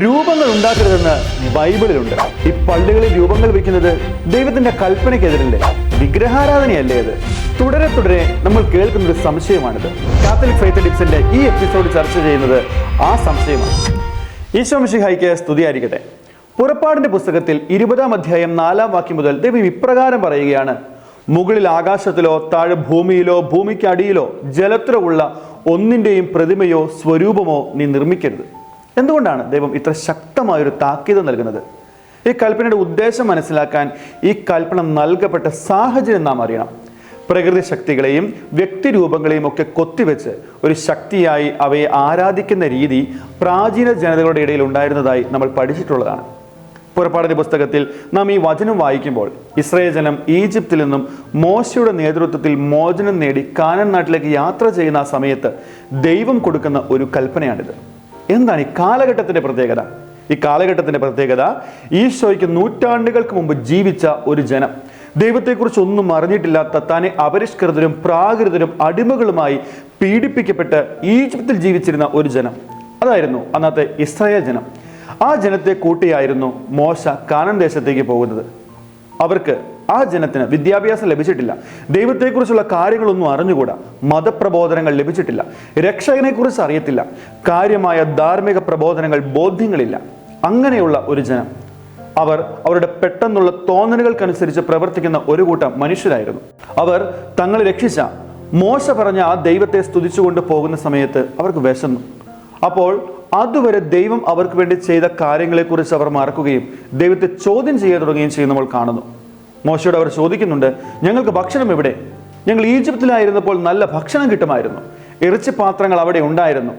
രൂപങ്ങൾ ഉണ്ടാക്കരുതെന്ന് ബൈബിളിലുണ്ട്. ഈ പള്ളികളിൽ രൂപങ്ങൾ വെക്കുന്നത് ദൈവത്തിന്റെ കൽപ്പനയ്ക്കെതിരല്ലേ? വിഗ്രഹാരാധനയല്ലേ ഇത് തുടരെ തുടരെ നമ്മൾ കേൾക്കുന്ന ഒരു സംശയമാണിത്. കാത്തലിക് ഫെയ്ത്ത് ടിപ്സിന്റെ ഈ എപ്പിസോഡ് ചർച്ച ചെയ്യുന്നത് ആ സംശയമാണ്. ഈശോ മിഷിഹായിക്ക് സ്തുതിയായിരിക്കട്ടെ. പുറപ്പാടിന്റെ പുസ്തകത്തിൽ ഇരുപതാം അധ്യായം നാലാം വാക്യം മുതൽ ദൈവം ഇപ്രകാരം പറയുകയാണ്. മുകളിൽ ആകാശത്തിലോ താഴെ ഭൂമിയിലോ ഭൂമിക്കടിയിലോ ജലത്തിലോ ഉള്ള ഒന്നിന്റെയും പ്രതിമയോ സ്വരൂപമോ നീ നിർമ്മിക്കരുത്. എന്തുകൊണ്ടാണ് ദൈവം ഇത്ര ശക്തമായൊരു താക്കീത് നൽകുന്നത്? ഈ കൽപ്പനയുടെ ഉദ്ദേശം മനസ്സിലാക്കാൻ ഈ കൽപ്പന നൽകപ്പെട്ട സാഹചര്യം നാം അറിയണം. പ്രകൃതി ശക്തികളെയും വ്യക്തിരൂപങ്ങളെയും ഒക്കെ കൊത്തിവെച്ച് ഒരു ശക്തിയായി അവയെ ആരാധിക്കുന്ന രീതി പ്രാചീന ജനതകളുടെ ഇടയിൽ ഉണ്ടായിരുന്നതായി നമ്മൾ പഠിച്ചിട്ടുള്ളതാണ്. പുറപ്പാടിന്റെ പുസ്തകത്തിൽ നാം ഈ വചനം വായിക്കുമ്പോൾ ഇസ്രയേൽ ജനം ഈജിപ്തിൽ നിന്നും മോശയുടെ നേതൃത്വത്തിൽ മോചനം നേടി കാനൻ നാട്ടിലേക്ക് യാത്ര ചെയ്യുന്ന ആ സമയത്ത് ദൈവം കൊടുക്കുന്ന ഒരു കൽപ്പനയാണിത്. എന്താണ് ഈ കാലഘട്ടത്തിന്റെ പ്രത്യേകത? ഈ കാലഘട്ടത്തിന്റെ പ്രത്യേകത ഈശോയ്ക്ക് നൂറ്റാണ്ടുകൾക്ക് മുമ്പ് ജീവിച്ച ഒരു ജനം. ദൈവത്തെക്കുറിച്ച് ഒന്നും അറിഞ്ഞിട്ടില്ലാത്ത തന്നെ അപരിഷ്കൃതരും പ്രാകൃതരും അടിമകളുമായി പീഡിപ്പിക്കപ്പെട്ട് ഈജിപ്തിൽ ജീവിച്ചിരുന്ന ഒരു ജനം. അതായിരുന്നു അന്നത്തെ ഇസ്രായേൽ ജനം. ആ ജനത്തെ കൂട്ടിയായിരുന്നു മോശ കാനൻ ദേശത്തേക്ക് പോകുന്നത്. അവർക്ക് ആ ജനത്തിന് വിദ്യാഭ്യാസം ലഭിച്ചിട്ടില്ല. ദൈവത്തെക്കുറിച്ചുള്ള കാര്യങ്ങളൊന്നും അറിഞ്ഞുകൂടാ. മതപ്രബോധനങ്ങൾ ലഭിച്ചിട്ടില്ല. രക്ഷകനെക്കുറിച്ച് അറിയത്തില്ല. കാര്യമായ ധാർമ്മിക പ്രബോധനങ്ങൾ ബോധ്യങ്ങളില്ല. അങ്ങനെയുള്ള ഒരു ജനം. അവർ അവരുടെ പെട്ടെന്നുള്ള തോന്നലുകൾക്കനുസരിച്ച് പ്രവർത്തിക്കുന്ന ഒരു കൂട്ടം മനുഷ്യരായിരുന്നു. അവർ തങ്ങളെ രക്ഷിച്ച മോശ പറഞ്ഞ ആ ദൈവത്തെ സ്തുതിച്ചുകൊണ്ട് പോകുന്ന സമയത്ത് അവർക്ക് വിശന്നു. അപ്പോൾ അതുവരെ ദൈവം അവർക്ക് വേണ്ടി ചെയ്ത കാര്യങ്ങളെക്കുറിച്ച് അവർ മറക്കുകയും ദൈവത്തെ ചോദ്യം ചെയ്യാൻ തുടങ്ങുകയും ചെയ്യുന്നവൾ കാണുന്നു. മോശയോട് അവർ ചോദിക്കുന്നുണ്ട് ഞങ്ങൾക്ക് ഭക്ഷണം എവിടെ? ഞങ്ങൾ ഈജിപ്തിലായിരുന്നപ്പോൾ നല്ല ഭക്ഷണം കിട്ടുമായിരുന്നു. ഇറച്ചി പാത്രങ്ങൾ അവിടെ ഉണ്ടായിരുന്നു.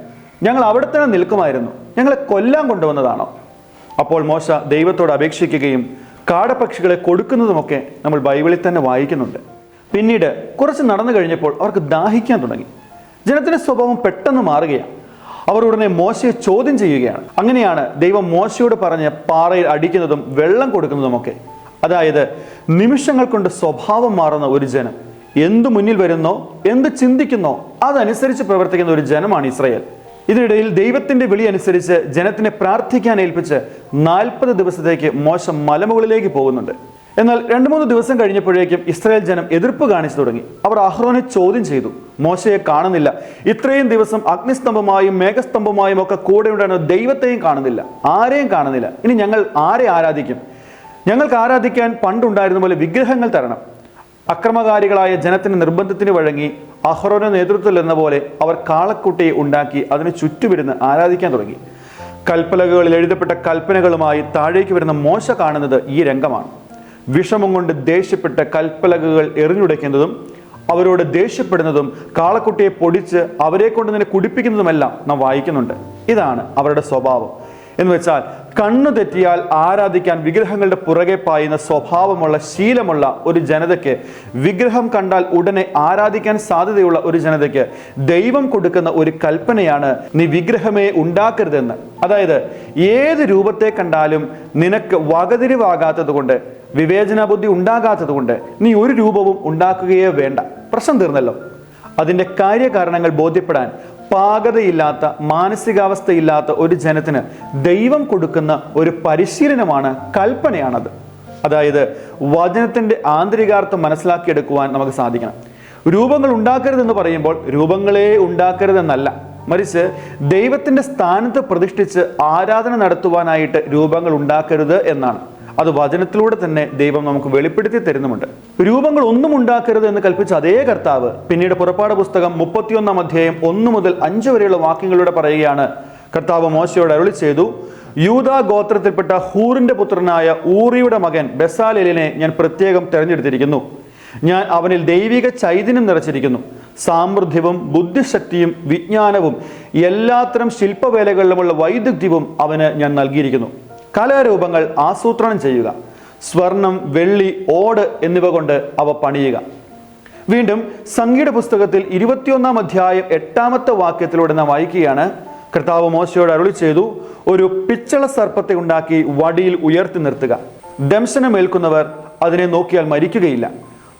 ഞങ്ങൾ അവിടെ തന്നെ നിൽക്കുമായിരുന്നു. ഞങ്ങളെ കൊല്ലാൻ കൊണ്ടുവന്നതാണോ? അപ്പോൾ മോശ ദൈവത്തോട് അപേക്ഷിക്കുകയും കാടപക്ഷികളെ കൊടുക്കുന്നതുമൊക്കെ നമ്മൾ ബൈബിളിൽ തന്നെ വായിക്കുന്നുണ്ട്. പിന്നീട് കുറച്ച് നടന്നു കഴിഞ്ഞപ്പോൾ അവർക്ക് ദാഹിക്കാൻ തുടങ്ങി. ജനത്തിന്റെ സ്വഭാവം പെട്ടെന്ന് മാറുകയാണ്. അവർ ഉടനെ മോശയെ ചോദ്യം ചെയ്യുകയാണ്. അങ്ങനെയാണ് ദൈവം മോശയോട് പറഞ്ഞ് പാറയിൽ അടിക്കുന്നതും വെള്ളം കൊടുക്കുന്നതുമൊക്കെ അതായത് നിമിഷങ്ങൾ കൊണ്ട് സ്വഭാവം മാറുന്ന ഒരു ജനം. എന്തു മുന്നിൽ വരുന്നോ എന്ത് ചിന്തിക്കുന്നോ അതനുസരിച്ച് പ്രവർത്തിക്കുന്ന ഒരു ജനമാണ് ഇസ്രയേൽ. ഇതിനിടയിൽ ദൈവത്തിന്റെ വിളി അനുസരിച്ച് ജനത്തിനെ പ്രാർത്ഥിക്കാൻ ഏൽപ്പിച്ച് നാൽപ്പത് ദിവസത്തേക്ക് മോശം മലമുകളിലേക്ക് പോകുന്നുണ്ട്. എന്നാൽ രണ്ട് മൂന്ന് ദിവസം കഴിഞ്ഞപ്പോഴേക്കും ഇസ്രായേൽ ജനം എതിർപ്പ് കാണിച്ചു തുടങ്ങി. അവർ അഹ്റോനെ ചോദ്യം ചെയ്തു. മോശയെ കാണുന്നില്ല. ഇത്രയും ദിവസം അഗ്നിസ്തംഭമായും മേഘസ്തംഭമായും ഒക്കെ കൂടെ ഉണ്ടായിരുന്ന ദൈവത്തെയും കാണുന്നില്ല. ആരെയും കാണുന്നില്ല. ഇനി ഞങ്ങൾ ആരെ ആരാധിക്കും? ഞങ്ങൾക്ക് ആരാധിക്കാൻ പണ്ടുണ്ടായിരുന്ന പോലെ വിഗ്രഹങ്ങൾ തരണം. അക്രമകാരികളായ ജനത്തിന്റെ നിർബന്ധത്തിന് വഴങ്ങി അഹ്റോന്റെ നേതൃത്വത്തിൽ എന്ന പോലെ അവർ കാളക്കുട്ടിയെ ഉണ്ടാക്കി അതിന് ചുറ്റുമിരുന്ന് ആരാധിക്കാൻ തുടങ്ങി. കൽപ്പലകകളിൽ എഴുതപ്പെട്ട കൽപ്പനകളുമായി താഴേക്ക് വരുന്ന മോശ കാണുന്നത് ഈ രംഗമാണ്. വിഷമം കൊണ്ട് ദേഷ്യപ്പെട്ട കൽപ്പലകകൾ എറിഞ്ഞുടയ്ക്കുന്നതും അവരോട് ദേഷ്യപ്പെടുന്നതും കാളക്കുട്ടിയെ പൊടിച്ച് അവരെ കൊണ്ട് തന്നെ കുടിപ്പിക്കുന്നതുമെല്ലാം നാം വായിക്കുന്നുണ്ട്. ഇതാണ് അവരുടെ സ്വഭാവം. എന്ന് വെച്ചാൽ കണ്ണു തെറ്റിയാൽ ആരാധിക്കാൻ വിഗ്രഹങ്ങളുടെ പുറകെ പായുന്ന സ്വഭാവമുള്ള ശീലമുള്ള ഒരു ജനതയ്ക്ക് വിഗ്രഹം കണ്ടാൽ ഉടനെ ആരാധിക്കാൻ സാധ്യതയുള്ള ഒരു ജനതയ്ക്ക് ദൈവം കൊടുക്കുന്ന ഒരു കൽപ്പനയാണ് നീ വിഗ്രഹമേ ഉണ്ടാക്കരുതെന്ന്. അതായത് ഏത് രൂപത്തെ കണ്ടാലും നിനക്ക് വകതിരിവാകാത്തത് കൊണ്ട് വിവേചന ബുദ്ധി ഉണ്ടാകാത്തത് കൊണ്ട് നീ ഒരു രൂപവും ഉണ്ടാക്കുകയേ വേണ്ട. പ്രശ്നം തീർന്നല്ലോ. അതിന്റെ കാര്യകാരണങ്ങൾ ബോധ്യപ്പെടാൻ പാകതയില്ലാത്ത മാനസികാവസ്ഥയില്ലാത്ത ഒരു ജനത്തിന് ദൈവം കൊടുക്കുന്ന ഒരു പരിശീലനമാണ് കൽപ്പനയാണത്. അതായത് വചനത്തിന്റെ ആന്തരികാർത്ഥം മനസ്സിലാക്കിയെടുക്കുവാൻ നമുക്ക് സാധിക്കണം. രൂപങ്ങൾ ഉണ്ടാക്കരുതെന്ന് പറയുമ്പോൾ രൂപങ്ങളെ ഉണ്ടാക്കരുതെന്നല്ല. മറിച്ച് ദൈവത്തിന്റെ സ്ഥാനത്ത് പ്രതിഷ്ഠിച്ച് ആരാധന നടത്തുവാനായിട്ട് രൂപങ്ങൾ ഉണ്ടാക്കരുത് എന്നാണ്. അത് വചനത്തിലൂടെ തന്നെ ദൈവം നമുക്ക് വെളിപ്പെടുത്തി തരുന്നുമുണ്ട്. രൂപങ്ങൾ ഒന്നും ഉണ്ടാക്കരുത് എന്ന് കൽപ്പിച്ച അതേ കർത്താവ് പിന്നീട് പുറപ്പാട് പുസ്തകം മുപ്പത്തിയൊന്നാം അധ്യായം ഒന്ന് മുതൽ അഞ്ച് വരെയുള്ള വാക്യങ്ങളിലൂടെ പറയുകയാണ്. കർത്താവ് മോശയോട് അരുളി ചെയ്തു യൂത ഗോത്രത്തിൽപ്പെട്ട ഹൂറിന്റെ പുത്രനായ ഊറിയുടെ മകൻ ബസാലിനെ ഞാൻ പ്രത്യേകം തിരഞ്ഞെടുത്തിരിക്കുന്നു. ഞാൻ അവനിൽ ദൈവിക ചൈതന്യം നിറച്ചിരിക്കുന്നു. സാമൃദ്ധ്യവും ബുദ്ധിശക്തിയും വിജ്ഞാനവും എല്ലാത്തരം ശില്പവേലകളിലുമുള്ള വൈദഗ്ധ്യവും അവന് ഞാൻ നൽകിയിരിക്കുന്നു. കലാരൂപങ്ങൾ ആസൂത്രണം ചെയ്യുക. സ്വർണം വെള്ളി ഓട് എന്നിവ കൊണ്ട് അവ പണിയുക. വീണ്ടും സംഗീത പുസ്തകത്തിൽ ഇരുപത്തിയൊന്നാം അധ്യായം എട്ടാമത്തെ വാക്യത്തിലൂടെ നാം വായിക്കുകയാണ്. കർത്താവ് മോശയോട് അരുളി ചെയ്തു ഒരു പിച്ചള സർപ്പത്തെ ഉണ്ടാക്കി വടിയിൽ ഉയർത്തി നിർത്തുക. ദംശനമേൽക്കുന്നവർ അതിനെ നോക്കിയാൽ മരിക്കുകയില്ല.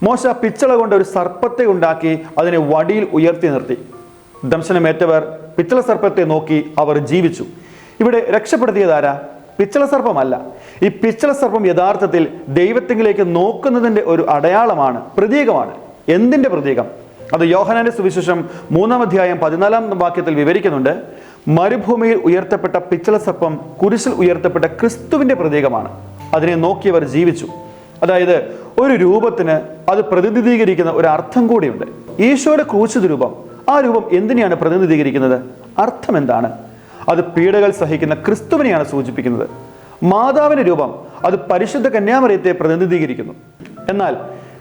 മോശ പിച്ചള കൊണ്ട് ഒരു സർപ്പത്തെ ഉണ്ടാക്കി അതിനെ വടിയിൽ ഉയർത്തി നിർത്തി. ദംശനമേറ്റവർ പിച്ചള സർപ്പത്തെ നോക്കി അവർ ജീവിച്ചു. ഇവിടെ രക്ഷപ്പെടുത്തിയതാരാ? പിച്ചള സർപ്പമല്ല ഈ പിച്ചള സർപ്പം യഥാർത്ഥത്തിൽ ദൈവത്തിങ്കിലേക്ക് നോക്കുന്നതിന്റെ ഒരു അടയാളമാണ് പ്രതീകമാണ്. എന്തിന്റെ പ്രതീകം? അത് യോഹനാന്റെ സുവിശേഷം മൂന്നാം അധ്യായം പതിനാലാം വാക്യത്തിൽ വിവരിക്കുന്നുണ്ട് മരുഭൂമിയിൽ ഉയർത്തപ്പെട്ട പിച്ചള സർപ്പം കുരിശിൽ ഉയർത്തപ്പെട്ട ക്രിസ്തുവിന്റെ പ്രതീകമാണ്. അതിനെ നോക്കിയവർ ജീവിച്ചു. അതായത് ഒരു രൂപത്തിന് അത് പ്രതിനിധീകരിക്കുന്ന ഒരു അർത്ഥം കൂടിയുണ്ട്. ഈശോയുടെ ക്രൂശിത രൂപം ആ രൂപം എന്തിനെയാണ് പ്രതിനിധീകരിക്കുന്നത്? അർത്ഥം എന്താണ്? അത് പീഡകൾ സഹിക്കുന്ന ക്രിസ്തുവിനെയാണ് സൂചിപ്പിക്കുന്നത്. മാതാവിന്റെ രൂപം അത് പരിശുദ്ധ കന്യാമറിയത്തെ പ്രതിനിധീകരിക്കുന്നു. എന്നാൽ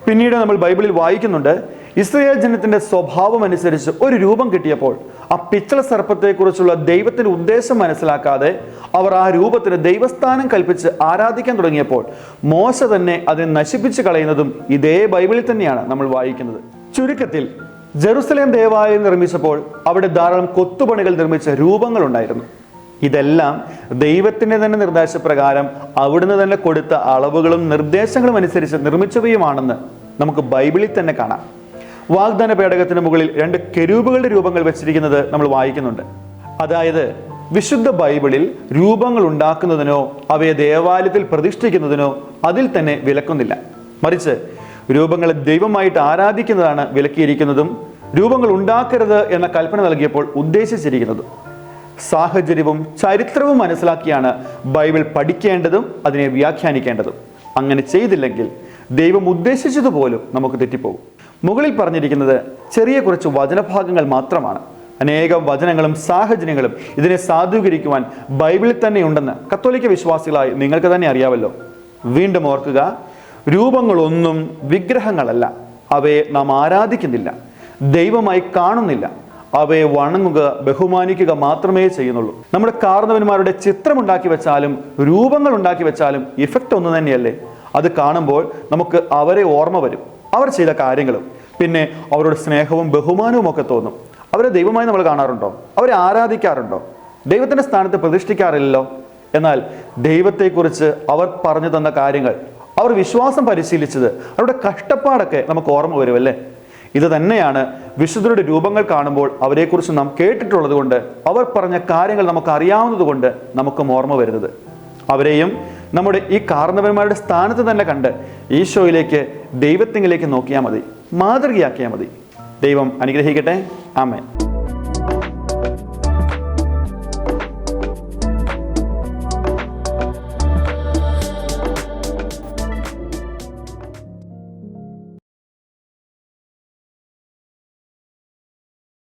പിന്നീട് നമ്മൾ ബൈബിളിൽ വായിക്കുന്നുണ്ട് ഇസ്രയേൽ ജനത്തിന്റെ സ്വഭാവം അനുസരിച്ച് ഒരു രൂപം കിട്ടിയപ്പോൾ ആ പിച്ചള സർപ്പത്തെക്കുറിച്ചുള്ള ദൈവത്തിന്റെ ഉദ്ദേശം മനസ്സിലാക്കാതെ അവർ ആ രൂപത്തിന് ദൈവസ്ഥാനം കൽപ്പിച്ച് ആരാധിക്കാൻ തുടങ്ങിയപ്പോൾ മോശ തന്നെ അതിനെ നശിപ്പിച്ച് കളയുന്നതും ഇതേ ബൈബിളിൽ തന്നെയാണ് നമ്മൾ വായിക്കുന്നത്. ചുരുക്കത്തിൽ ജെറുസലേം ദേവാലയം നിർമ്മിച്ചപ്പോൾ അവിടെ ധാരാളം കൊത്തുപണികൾ നിർമ്മിച്ച രൂപങ്ങൾ ഉണ്ടായിരുന്നു ഇതെല്ലാം ദൈവത്തിന്റെ തന്നെ നിർദ്ദേശപ്രകാരം അവിടുന്ന് തന്നെ കൊടുത്ത അളവുകളും നിർദ്ദേശങ്ങളും അനുസരിച്ച് നിർമ്മിച്ചവയുമാണെന്ന് നമുക്ക് ബൈബിളിൽ തന്നെ കാണാം. വാഗ്ദാന പേടകത്തിന് മുകളിൽ രണ്ട് കെരൂപുകളുടെ രൂപങ്ങൾ വെച്ചിരിക്കുന്നത് നമ്മൾ വായിക്കുന്നുണ്ട്. അതായത് വിശുദ്ധ ബൈബിളിൽ രൂപങ്ങൾ ഉണ്ടാക്കുന്നതിനോ അവയെ ദേവാലയത്തിൽ പ്രതിഷ്ഠിക്കുന്നതിനോ അതിൽ തന്നെ വിലക്കുന്നില്ല. മറിച്ച് രൂപങ്ങളെ ദൈവമായിട്ട് ആരാധിക്കുന്നതാണ് വിലക്കിയിരിക്കുന്നതും രൂപങ്ങൾ ഉണ്ടാക്കരുത് എന്ന കൽപ്പന നൽകിയപ്പോൾ ഉദ്ദേശിച്ചിരിക്കുന്നതും. സാഹചര്യവും ചരിത്രവും മനസ്സിലാക്കിയാണ് ബൈബിൾ പഠിക്കേണ്ടതും അതിനെ വ്യാഖ്യാനിക്കേണ്ടതും. അങ്ങനെ ചെയ്തില്ലെങ്കിൽ ദൈവം ഉദ്ദേശിച്ചതുപോലും നമുക്ക് തെറ്റിപ്പോകും. മുകളിൽ പറഞ്ഞിരിക്കുന്നത് ചെറിയ കുറച്ച് വചനഭാഗങ്ങൾ മാത്രമാണ്. അനേകം വചനങ്ങളും സാഹചര്യങ്ങളും ഇതിനെ സാധൂകരിക്കുവാൻ ബൈബിളിൽ തന്നെ ഉണ്ടെന്ന് കത്തോലിക്ക വിശ്വാസികളായി നിങ്ങൾക്ക് തന്നെ അറിയാമല്ലോ വീണ്ടും ഓർക്കുക രൂപങ്ങളൊന്നും വിഗ്രഹങ്ങളല്ല. അവയെ നാം ആരാധിക്കുന്നില്ല. ദൈവമായി കാണുന്നില്ല. അവയെ വണങ്ങുക ബഹുമാനിക്കുക മാത്രമേ ചെയ്യുന്നുള്ളൂ. നമ്മുടെ കാർന്നവന്മാരുടെ ചിത്രം ഉണ്ടാക്കി വെച്ചാലും രൂപങ്ങൾ ഉണ്ടാക്കി വെച്ചാലും ഇഫക്റ്റ് ഒന്ന് തന്നെയല്ലേ? അത് കാണുമ്പോൾ നമുക്ക് അവരെ ഓർമ്മ വരും. അവർ ചെയ്ത കാര്യങ്ങളും. പിന്നെ അവരുടെ സ്നേഹവും ബഹുമാനവും ഒക്കെ തോന്നും. അവരെ ദൈവമായി നമ്മൾ കാണാറുണ്ടോ? അവരെ ആരാധിക്കാറുണ്ടോ? ദൈവത്തിന്റെ സ്ഥാനത്ത് പ്രതിഷ്ഠിക്കാറില്ലല്ലോ? എന്നാൽ ദൈവത്തെക്കുറിച്ച് അവർ പറഞ്ഞു തന്ന കാര്യങ്ങൾ അവർ വിശ്വാസം പരിശീലിച്ചത്. അവരുടെ കഷ്ടപ്പാടൊക്കെ നമുക്ക് ഓർമ്മ വരുമല്ലേ ഇത് തന്നെയാണ് വിശുദ്ധരുടെ രൂപങ്ങൾ കാണുമ്പോൾ അവരെക്കുറിച്ച് നാം കേട്ടിട്ടുള്ളത് കൊണ്ട് അവർ പറഞ്ഞ കാര്യങ്ങൾ നമുക്ക് അറിയാവുന്നത് കൊണ്ട് നമുക്കും ഓർമ്മ വരുന്നത്. അവരെയും നമ്മുടെ ഈ കാർന്നവന്മാരുടെ സ്ഥാനത്ത് തന്നെ കണ്ട് ഈശോയിലേക്ക് ദൈവത്തിങ്കിലേക്ക് നോക്കിയാൽ മതി. മാതൃകയാക്കിയാൽ മതി. ദൈവം അനുഗ്രഹിക്കട്ടെ. ആമേ